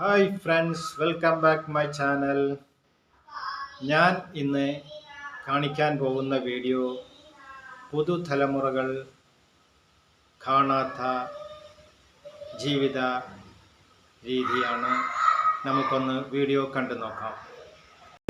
Hi friends welcome back my channel ഞാൻ ഇന്ന് കാണിക്കാൻ പോകുന്ന വീഡിയോ പുതുതലമുറകൾ കാണാത്ത ജീവിത രീതിയാണ്. നമുക്കൊന്ന് വീഡിയോ കണ്ടു നോക്കാം.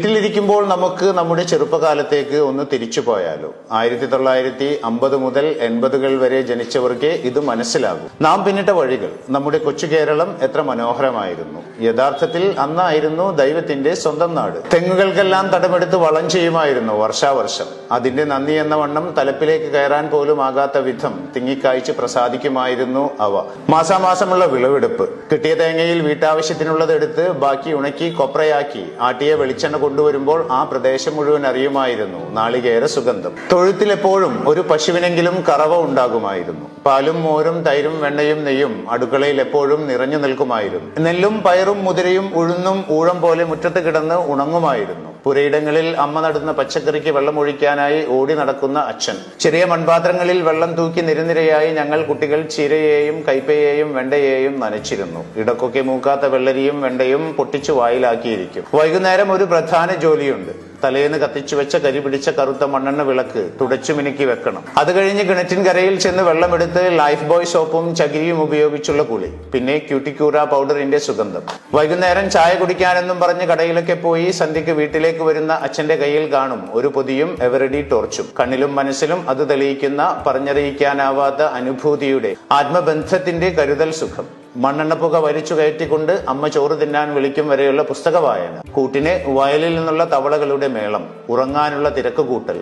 വീട്ടിലിരിക്കുമ്പോൾ നമുക്ക് നമ്മുടെ ചെറുപ്പകാലത്തേക്ക് ഒന്ന് തിരിച്ചു പോയാലോ? ആയിരത്തി തൊള്ളായിരത്തി അമ്പത് മുതൽ എൺപതുകൾ വരെ ജനിച്ചവർക്ക് ഇത് മനസ്സിലാകും. നാം പിന്നിട്ട വഴികൾ നമ്മുടെ കൊച്ചു കേരളം എത്ര മനോഹരമായിരുന്നു. യഥാർത്ഥത്തിൽ അന്നായിരുന്നു ദൈവത്തിന്റെ സ്വന്തം നാട്. തെങ്ങുകൾക്കെല്ലാം തടമെടുത്ത് വളം ചെയ്യുമായിരുന്നു വർഷാവർഷം. അതിന്റെ നന്ദി എന്ന വണ്ണം തലപ്പിലേക്ക് കയറാൻ പോലും ആകാത്ത വിധം തിങ്ങിക്കായ്ച്ച് പ്രസാദിക്കുമായിരുന്നു അവ. മാസാമാസമുള്ള വിളവെടുപ്പ്. കിട്ടിയ തേങ്ങയിൽ വീട്ടാവശ്യത്തിനുള്ളത് എടുത്ത് ബാക്കി ഉണക്കി കൊപ്രയാക്കി ആട്ടിയ വെളിച്ചെണ്ണ കൊണ്ടുവരുമ്പോൾ ആ പ്രദേശം മുഴുവൻ അറിയുമായിരുന്നു. നാളികേര സുഗന്ധം. തൊഴുത്തിൽ എപ്പോഴും ഒരു പശുവിനെങ്കിലും കറവ ഉണ്ടാകുമായിരുന്നു. പാലും മോരും തൈരും വെണ്ണയും നെയ്യും അടുക്കളയിൽ എപ്പോഴും നിറഞ്ഞു നിൽക്കുമായിരുന്നു. നെല്ലും പയറും മുതിരയും ഉഴുന്നും ഊഴം പോലെ മുറ്റത്ത് കിടന്ന് ഉണങ്ങുമായിരുന്നു. പുരയിടങ്ങളിൽ അമ്മ നടുന്ന പച്ചക്കറിക്ക് വെള്ളം ഒഴിക്കാനായി ഓടി നടക്കുന്ന അച്ഛൻ. ചെറിയ മൺപാത്രങ്ങളിൽ വെള്ളം തൂക്കി നിരനിരയായി ഞങ്ങൾ കുട്ടികൾ ചീരയെയും കൈപ്പയെയും വെണ്ടയെയും നനച്ചിരുന്നു. ഇടക്കൊക്കെ മൂക്കാത്ത വെള്ളരിയും വെണ്ടയും പൊട്ടിച്ചു വായിലാക്കിയിരിക്കും. വൈകുന്നേരം ഒരു പ്രധാന ജോലിയുണ്ട്. തലേന്ന് കത്തിച്ചു വെച്ച കരി പിടിച്ച കറുത്ത മണ്ണെണ്ണ വിളക്ക് തുടച്ചു മിനുക്കി വെക്കണം. അത് കഴിഞ്ഞ് കിണറ്റിൻ കരയിൽ ചെന്ന് വെള്ളമെടുത്ത് ലൈഫ് ബോയ് സോപ്പും ചകിരിയും ഉപയോഗിച്ചുള്ള കുളി. പിന്നെ ക്യൂട്ടിക്യൂറ പൗഡറിന്റെ സുഗന്ധം. വൈകുന്നേരം ചായ കുടിക്കാനെന്നും പറഞ്ഞ് കടയിലൊക്കെ പോയി സന്ധ്യക്ക് വീട്ടിലേക്ക് വരുന്ന അച്ഛന്റെ കയ്യിൽ കാണും ഒരു പൊതിയും എവറഡി ടോർച്ചും. കണ്ണിലും മനസ്സിലും അത് തെളിയിക്കുന്ന പറഞ്ഞറിയിക്കാനാവാത്ത അനുഭൂതിയുടെ ആത്മബന്ധത്തിന്റെ കരുതൽ സുഖം. മണ്ണെണ്ണപ്പുക വലിച്ചു കയറ്റിക്കൊണ്ട് അമ്മ ചോറ് തിന്നാൻ വിളിക്കും വരെയുള്ള പുസ്തക വായന കൂട്ടിന് വയലിൽ നിന്നുള്ള തവളകളുടെ മേളം ഉറങ്ങാനുള്ള തിരക്ക് കൂട്ടൽ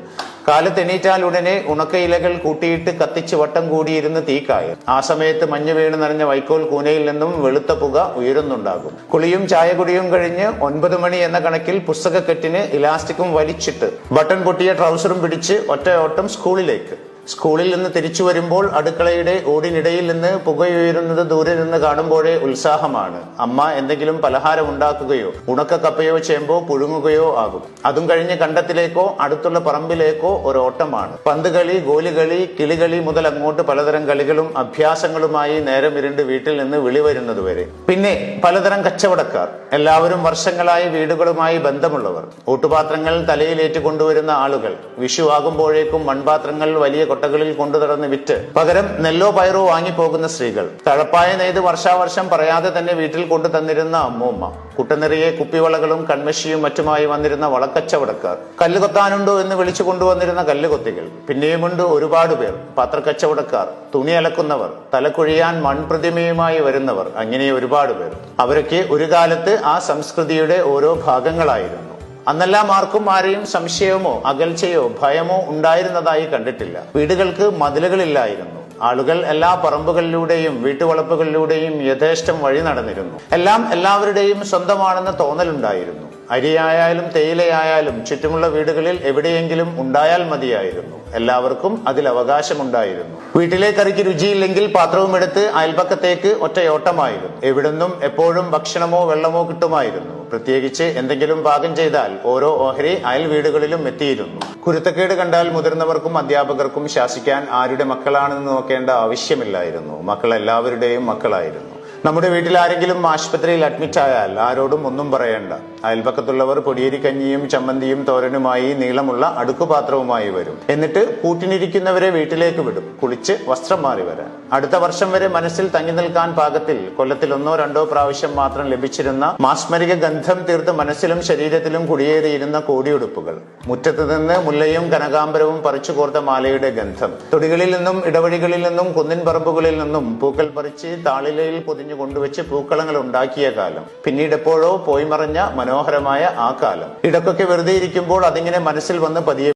കാലത്തെണീറ്റാൽ ഉടനെ ഉണക്കയിലകൾ കൂട്ടിയിട്ട് കത്തിച്ച് വട്ടം കൂടിയിരുന്ന് തീക്കായ ആ സമയത്ത് മഞ്ഞ് വീണ് നിറഞ്ഞ വൈക്കോൽ കൂനയിൽ നിന്നും വെളുത്ത പുക ഉയരുന്നുണ്ടാകും. കുളിയും ചായകുടിയും കഴിഞ്ഞ് ഒൻപത് മണി എന്ന കണക്കിൽ പുസ്തകക്കെട്ടിന് ഇലാസ്റ്റിക്കും വലിച്ചിട്ട് ബട്ടൺ പൊട്ടിയ ട്രൗസറും പിടിച്ച് ഒറ്റയോട്ടം സ്കൂളിലേക്ക്. സ്കൂളിൽ നിന്ന് തിരിച്ചു വരുമ്പോൾ അടുക്കളയുടെ ഓടിനിടയിൽ നിന്ന് പുകയുയരുന്നത് ദൂരെ നിന്ന് കാണുമ്പോഴേ ഉത്സാഹമാണ്. അമ്മ എന്തെങ്കിലും പലഹാരം ഉണ്ടാക്കുകയോ ഉണക്ക കപ്പയോ ചേമ്പോ പുഴുങ്ങുകയോ ആകും. അതും കഴിഞ്ഞ് കണ്ടത്തിലേക്കോ അടുത്തുള്ള പറമ്പിലേക്കോ ഒരു ഓട്ടമാണ് പന്ത് കളി ഗോലികളി കിളികളി മുതൽ അങ്ങോട്ട് പലതരം കളികളും അഭ്യാസങ്ങളുമായി നേരം ഇരുണ്ട് വീട്ടിൽ നിന്ന് വിളി വരുന്നത് വരെ. പിന്നെ പലതരം കച്ചവടക്കാർ എല്ലാവരും വർഷങ്ങളായി വീടുകളുമായി ബന്ധമുള്ളവർ. ഊട്ടുപാത്രങ്ങൾ തലയിലേറ്റ് കൊണ്ടുവരുന്ന ആളുകൾ. വിഷു ആകുമ്പോഴേക്കും മൺപാത്രങ്ങൾ വലിയ കൊട്ടകളിൽ കൊണ്ടു നടന്ന് വിറ്റ് പകരം നെല്ലോ പയറോ വാങ്ങിപ്പോകുന്ന സ്ത്രീകൾ. തഴപ്പായ നെയ്ത് വർഷാവർഷം പറയാതെ തന്നെ വീട്ടിൽ കൊണ്ടു തന്നിരുന്ന അമ്മൂമ്മ. കുട്ടനിറയെ കുപ്പിവളകളും കൺമശിയും മറ്റുമായി വന്നിരുന്ന വളക്കച്ചവടക്കാർ. കല്ല് കൊത്താനുണ്ടോ എന്ന് വിളിച്ചു കൊണ്ടുവന്നിരുന്ന കല്ലുകൊത്തികൾ പിന്നെയുമുണ്ട് ഒരുപാട് പേർ. പാത്രക്കച്ചവടക്കാർ. തുണി അലക്കുന്നവർ. തലക്കുഴിയാൻ മൺപ്രതിമയുമായി വരുന്നവർ. അങ്ങനെ ഒരുപാട് പേർ. അവരൊക്കെ ഒരു കാലത്ത് ആ സംസ്കൃതിയുടെ ഓരോ ഭാഗങ്ങളായിരുന്നു. അന്നെല്ലാം ആർക്കും ആരെയും സംശയമോ അകൽച്ചയോ ഭയമോ ഉണ്ടായിരുന്നതായി കണ്ടിട്ടില്ല. വീടുകൾക്ക് മതിലുകളില്ലായിരുന്നു. ആളുകൾ എല്ലാ പറമ്പുകളിലൂടെയും വീട്ടുവളപ്പുകളിലൂടെയും യഥേഷ്ടം വഴി നടന്നിരുന്നു. എല്ലാം എല്ലാവരുടെയും സ്വന്തമാണെന്ന തോന്നലുണ്ടായിരുന്നു. അരിയായാലും തേയിലയായാലും ചുറ്റുമുള്ള വീടുകളിൽ എവിടെയെങ്കിലും ഉണ്ടായാൽ മതിയായിരുന്നു. എല്ലാവർക്കും അതിൽ അവകാശമുണ്ടായിരുന്നു. വീട്ടിലെ കറിക്ക് രുചിയില്ലെങ്കിൽ പാത്രവും എടുത്ത് അയൽപക്കത്തേക്ക് ഒറ്റയോട്ടമായിരുന്നു. എവിടുന്നും എപ്പോഴും ഭക്ഷണമോ വെള്ളമോ കിട്ടുമായിരുന്നു. പ്രത്യേകിച്ച് എന്തെങ്കിലും പാകം ചെയ്താൽ ഓരോ ഓഹരി അയൽ വീടുകളിലും എത്തിയിരുന്നു. കുരുത്തക്കേട് കണ്ടാൽ മുതിർന്നവർക്കും അധ്യാപകർക്കും ശാസിക്കാൻ ആരുടെ മക്കളാണെന്ന് നോക്കേണ്ട ആവശ്യമില്ലായിരുന്നു. മക്കൾ എല്ലാവരുടെയും മക്കളായിരുന്നു. നമ്മുടെ വീട്ടിൽ ആരെങ്കിലും ആശുപത്രിയിൽ അഡ്മിറ്റ് ആയാൽ ആരോടും ഒന്നും പറയണ്ട. അയൽപക്കത്തുള്ളവർ പൊടിയേരി കഞ്ഞിയും ചമ്മന്തിയും തോരനുമായി നീളമുള്ള അടുക്കുപാത്രവുമായി വരും. എന്നിട്ട് കൂട്ടിനിരിക്കുന്നവരെ വീട്ടിലേക്ക് വിടും. കുളിച്ച് വസ്ത്രം മാറി വരാൻ. അടുത്ത വർഷം വരെ മനസ്സിൽ തങ്ങി നിൽക്കാൻ പാകത്തിൽ കൊല്ലത്തിൽ ഒന്നോ രണ്ടോ പ്രാവശ്യം മാത്രം ലഭിച്ചിരുന്ന മാസ്മരിക ഗന്ധം തീർത്ത് മനസ്സിലും ശരീരത്തിലും കുടിയേറിയിരുന്ന കോടിയുടുപ്പുകൾ. മുറ്റത്ത് നിന്ന് മുല്ലയും കനകാംബരവും പറിച്ചു കോർത്ത മാലയുടെ ഗന്ധം. തൊടികളിൽ നിന്നും ഇടവഴികളിൽ നിന്നും കുന്നിൻ പറമ്പുകളിൽ നിന്നും പൂക്കൾ പറിച്ച് താളിലയിൽ പൊതിഞ്ഞു കൊണ്ടുവച്ച് പൂക്കളങ്ങൾ ഉണ്ടാക്കിയ കാലം. പിന്നീട് എപ്പോഴോ പോയി മറഞ്ഞ മനോഹരമായ ആ കാലം. ഇടക്കൊക്കെ വെറുതെ ഇരിക്കുമ്പോൾ അതിങ്ങനെ മനസ്സിൽ വന്ന് പതിയെ